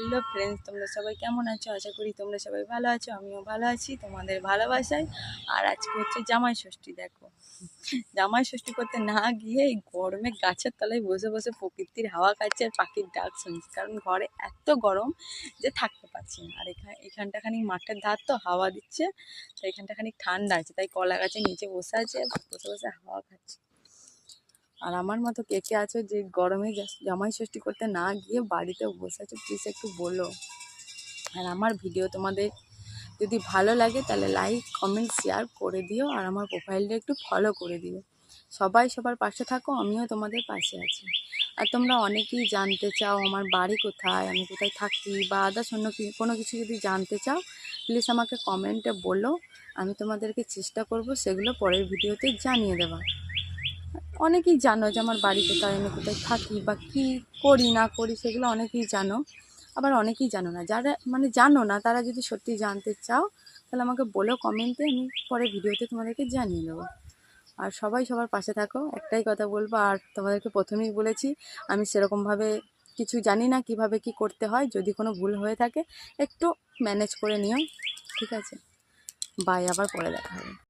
Hello friends তোমরা সবাই কেমন আছো? আশা করি তোমরা সবাই ভালো আছো, আমিও ভালো আছি, তোমাদের ভালোবাসায়। আর আজকে হচ্ছে জামাই ষষ্ঠী, দেখো। জামাই ষষ্ঠী করতে না গিয়ে এই গরমে গাছের তলায় বসে বসে প্রকৃতির হাওয়া খাচ্ছে আর পাখির ডাক শুনছি। কারণ ঘরে এত গরম যে থাকতে পারছি না। আর এখানে এখানটা খানিক মাঠের ধার তো হাওয়া দিচ্ছে, তো এখানটা খানিক ঠান্ডা আছে, তাই কলা গাছের নিচে বসে আছে, বসে বসে হাওয়া খাচ্ছে। আর আমার মতো কে কে আছো যে গরমে জামাই ষষ্ঠী করতে না গিয়ে বাড়িতে বসে আছো প্লিজ একটু বলো। আর আমার ভিডিও তোমাদের যদি ভালো লাগে তাহলে লাইক কমেন্ট শেয়ার করে দিও আর আমার প্রোফাইলটা একটু ফলো করে দিও। সবাই সবার পাশে থাকো, আমিও তোমাদের পাশে আছি। আর তোমরা অনেকেই জানতে চাও আমার বাড়ি কোথায়, আমি কোথায় থাকি বা আদার্স অন্য কোনো কিছু যদি জানতে চাও প্লিজ আমাকে কমেন্টে বলো। আমি তোমাদেরকে চেষ্টা করব সেগুলো পরের ভিডিওতে জানিয়ে দেওয়ার। অনেকেই জানো যে আমার বাড়িতে কোথায় আমি কোথায় থাকি বা কী করি, না করি, সেগুলো অনেকেই জানো। আবার অনেকেই জানো না। যারা মানে জানো না, তারা যদি সত্যি জানতে চাও, তাহলে আমাকে বলো কমেন্টে, আমি পরে ভিডিওতে তোমাদেরকে জানিয়ে দেবো। আর সবাই সবার পাশে থাকো, একটাই কথা বলব, আর তোমাদেরকে প্রথমেই বলেছি, আমি সেরকমভাবে কিছু জানি না কীভাবে কি করতে হয়, যদি কোনো ভুল হয়ে থাকে, একটু ম্যানেজ করে নিও, ঠিক আছে? বাই আবার পরে দেখা হবে।